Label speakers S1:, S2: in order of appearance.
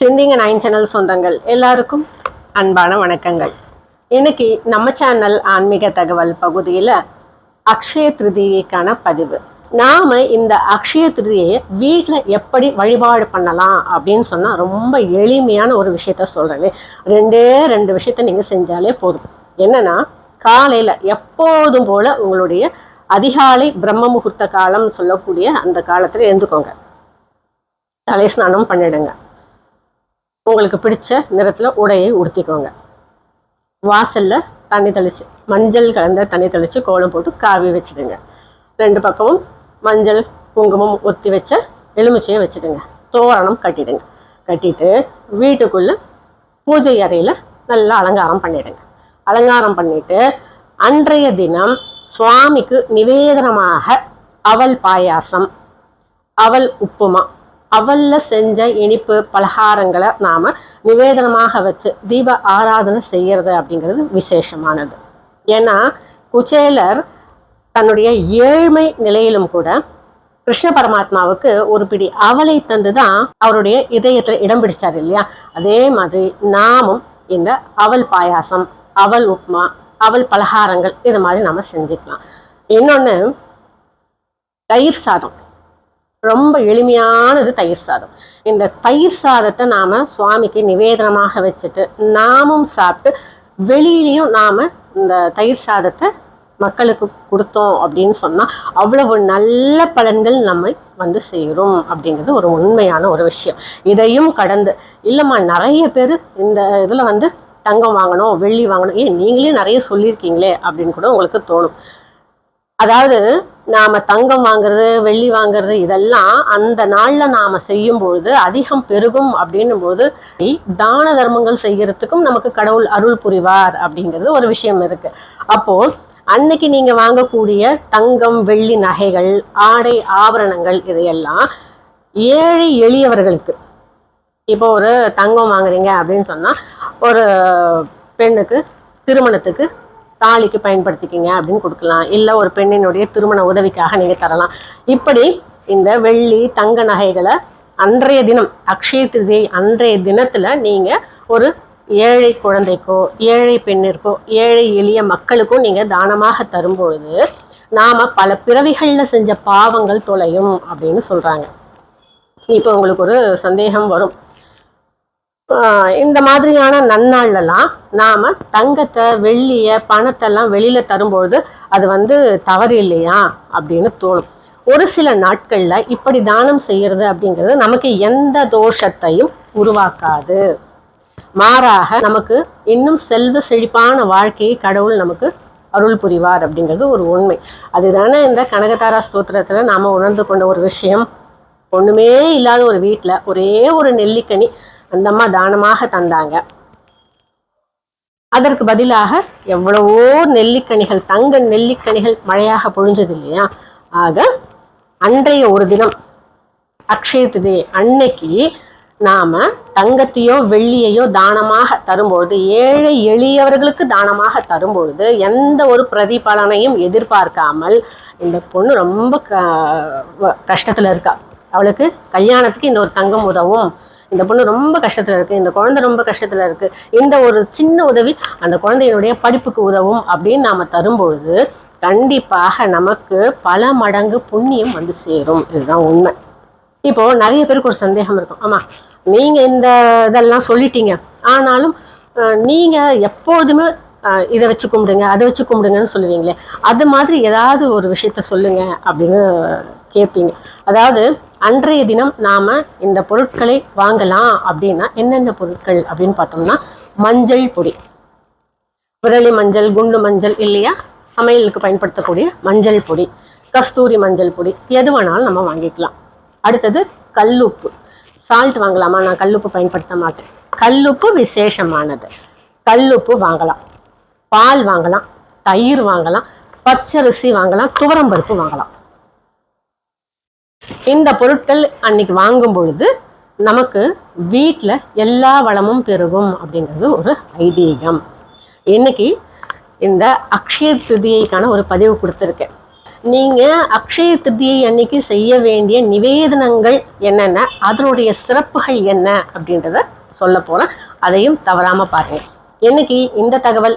S1: சிந்திங்க nine channel சொந்தங்கள். எல்லாருக்கும் அன்பான வணக்கங்கள். இன்னைக்கு நம்ம சேனல் ஆன்மீக தகவல் பகுதியில் அக்ஷய திருதியைக்கான பதிவு. நாம இந்த அக்ஷய திருதியை வீட்டில் எப்படி வழிபாடு பண்ணலாம் அப்படின்னு சொன்னால் ரொம்ப எளிமையான ஒரு விஷயத்த சொல்கிறேன் ரெண்டே ரெண்டு விஷயத்த நீங்கள் செஞ்சாலே போதும். என்னன்னா காலையில் எப்போதும் போல் உங்களுடைய அதிகாலை பிரம்ம முகூர்த்த காலம் சொல்லக்கூடிய அந்த காலத்தில் எழுந்துக்கோங்க. தலை ஸ்நானம் பண்ணிடுங்க. உங்களுக்கு பிடிச்ச நிறத்தில் உடையை உடுத்திக்கோங்க. வாசலில் தண்ணி தெளித்து மஞ்சள் கலந்த தண்ணி தெளித்து கோலம் போட்டு காவி வச்சுடுங்க ரெண்டு பக்கமும் மஞ்சள் குங்குமம் ஒத்தி வச்ச எலுமிச்சையை வச்சுடுங்க தோரணம் கட்டிடுங்க. கட்டிட்டு வீட்டுக்குள்ளே பூஜை அறையில் நல்லா அலங்காரம் பண்ணிடுங்க. அலங்காரம் பண்ணிட்டு அன்றைய தினம் சுவாமிக்கு நிவேதனமாக அவல் பாயாசம் அவல் உப்புமா அவல்ல செஞ்ச இனிப்பு பலகாரங்களை நாம நிவேதனமாக வச்சு தீப ஆராதனை செய்யறது அப்படிங்கிறது விசேஷமானது. ஏன்னா குச்சேலர் தன்னுடைய ஏழ்மை நிலையிலும் கூட கிருஷ்ண பரமாத்மாவுக்கு ஒரு பிடி அவலை தந்து தான் அவருடைய இதயத்தில் இடம் பிடிச்சார் இல்லையா? அதே மாதிரி நாமும் இந்த அவல் பாயாசம் அவல் உப்புமா அவல் பலகாரங்கள் இது மாதிரி நம்ம செஞ்சுக்கலாம். இன்னொன்று தயிர் சாதம். ரொம்ப எளிமையானது தயிர் சாதம். இந்த தயிர் சாதத்தை நாம் சுவாமிக்கு நிவேதனமாக வச்சுட்டு நாமும் சாப்பிட்டு வெளியிலையும் நாம் இந்த தயிர் சாதத்தை மக்களுக்கு கொடுத்தோம் அப்படின்னு சொன்னால் அவ்வளவு நல்ல பலன்கள் நம்மை வந்து சேரும் அப்படிங்கிறது ஒரு உண்மையான ஒரு விஷயம். இதையும் கடந்து இல்லைம்மா நிறைய பேர் இந்த இதில் வந்து தங்கம் வாங்கணும் வெள்ளி வாங்கணும். ஏன் நீங்களே நிறைய சொல்லியிருக்கீங்களே அப்படின்னு கூட உங்களுக்கு தோணும். அதாவது நாம தங்கம் வாங்குறது வெள்ளி வாங்குறது இதெல்லாம் அந்த நாள்ல நாம செய்யும் பொழுது அதிகம் பெருகும் அப்படின்னும் போது தான தர்மங்கள் செய்யறதுக்கும் நமக்கு கடவுள் அருள் புரிவார் அப்படிங்கிறது ஒரு விஷயம் இருக்கு. அப்போ அன்னைக்கு நீங்க வாங்கக்கூடிய தங்கம் வெள்ளி நகைகள் ஆடை ஆபரணங்கள் இதையெல்லாம் ஏழை எளியவர்களுக்கு இப்போ ஒரு தங்கம் வாங்குறீங்க அப்படின்னு சொன்னா ஒரு பெண்ணுக்கு திருமணத்துக்கு தாலிக்கு பயன்படுத்திக்கிங்க அப்படின்னு கொடுக்கலாம். இல்லை ஒரு பெண்ணினுடைய திருமண உதவிக்காக நீங்கள் தரலாம். இப்படி இந்த வெள்ளி தங்க நகைகளை அன்றைய தினம் அக்ஷய திருதி அன்றைய தினத்தில் நீங்கள் ஒரு ஏழை குழந்தைக்கோ ஏழை பெண்ணிற்கோ ஏழை எளிய மக்களுக்கோ நீங்கள் தானமாக தரும்பொழுது நாம் பல பிறவிகளில் செஞ்ச பாவங்கள் தொலையும் அப்படின்னு சொல்கிறாங்க இப்போ உங்களுக்கு ஒரு சந்தேகம் வரும். இந்த மாதிரியான நன்னாள்லாம் நாம் தங்கத்தை வெள்ளிய பணத்தெல்லாம் வெளியில் தரும்பொழுது அது வந்து தவறு இல்லையா அப்படின்னு தோணும். ஒரு சில நாட்களில் இப்படி தானம் செய்கிறது அப்படிங்கிறது நமக்கு எந்த தோஷத்தையும் உருவாக்காது. மாறாக நமக்கு இன்னும் செல்வ செழிப்பான வாழ்க்கையை கடவுள் நமக்கு அருள் புரிவார் அப்படிங்கிறது ஒரு உண்மை. அதுதானே இந்த கனகதாரா ஸ்தோத்திரத்தில் நாம் உணர்ந்து கொண்ட ஒரு விஷயம். ஒன்றுமே இல்லாத ஒரு வீட்டில் ஒரே ஒரு நெல்லிக்கனி அந்த அம்மா தானமாக தந்தாங்க. அதற்கு பதிலாக எவ்வளவோ நெல்லிக்கனிகள் தங்க நெல்லிக்கனிகள் மழையாக பொழிஞ்சது இல்லையா? ஆக அன்றைய ஒரு தினம் அக்ஷய திதி அன்னைக்கு நாம தங்கத்தையோ வெள்ளியையோ தானமாக தரும்பொழுது ஏழை எளியவர்களுக்கு தானமாக தரும்பொழுது எந்த ஒரு பிரதிபலனையும் எதிர்பார்க்காமல் இந்த பொண்ணு ரொம்ப க வ- கஷ்டத்துல இருக்கா. அவளுக்கு கல்யாணத்துக்கு இந்த ஒரு தங்கம் உதவும். இந்த பொண்ணு ரொம்ப கஷ்டத்தில் இருக்குது இந்த குழந்தை ரொம்ப கஷ்டத்தில் இருக்குது இந்த ஒரு சின்ன உதவி அந்த குழந்தையினுடைய படிப்புக்கு உதவும் அப்படின்னு நாம் தரும்பொழுது கண்டிப்பாக நமக்கு பல மடங்கு புண்ணியம் வந்து சேரும். இதுதான் உண்மை. இப்போது நிறைய பேருக்கு ஒரு சந்தேகம் இருக்கும். ஆமாம் நீங்கள் இந்த இதெல்லாம் சொல்லிட்டீங்க. ஆனாலும் நீங்கள் எப்போதுமே இதை வச்சு கும்பிடுங்க அதை வச்சு கும்பிடுங்கன்னு சொல்லுவீங்களே. அது மாதிரி ஏதாவது ஒரு விஷயத்த சொல்லுங்க அப்படின்னு கேட்பீங்க அதாவது அன்றைய தினம் நாம இந்த பொருட்களை வாங்கலாம் அப்படின்னா என்னென்ன பொருட்கள் அப்படின்னு பார்த்தோம்னா மஞ்சள் பொடி. விரலி மஞ்சள் குண்டு மஞ்சள் இல்லையா? சமையலுக்கு பயன்படுத்தக்கூடிய மஞ்சள் பொடி கஸ்தூரி மஞ்சள் பொடி எது வேணாலும் நம்ம வாங்கிக்கலாம். அடுத்தது கல்லுப்பு. சால்ட் வாங்கலாமா? நான் கல்லுப்பு பயன்படுத்த மாட்டேன். கல்லுப்பு விசேஷமானது. கல்லுப்பு வாங்கலாம். பால் வாங்கலாம். தயிர் வாங்கலாம். பச்சரிசி வாங்கலாம். துவரம்பருப்பு வாங்கலாம். இந்த பொருட்கள் அன்னைக்கு வாங்கும் பொழுது நமக்கு வீட்டில் எல்லா வளமும் பெருகும் அப்படிங்கிறது ஒரு ஐதீகம். இன்னைக்கு இந்த அக்ஷய திருதியைக்கான ஒரு பதிவு கொடுத்துருக்கேன். நீங்க அக்ஷய திருதியை அன்னைக்கு செய்ய வேண்டிய நிவேதனங்கள் என்னென்ன அதனுடைய சிறப்புகள் என்ன அப்படின்றத சொல்ல போகிறேன் அதையும் தவறாம பாருங்க. என்னைக்கு இந்த தகவல்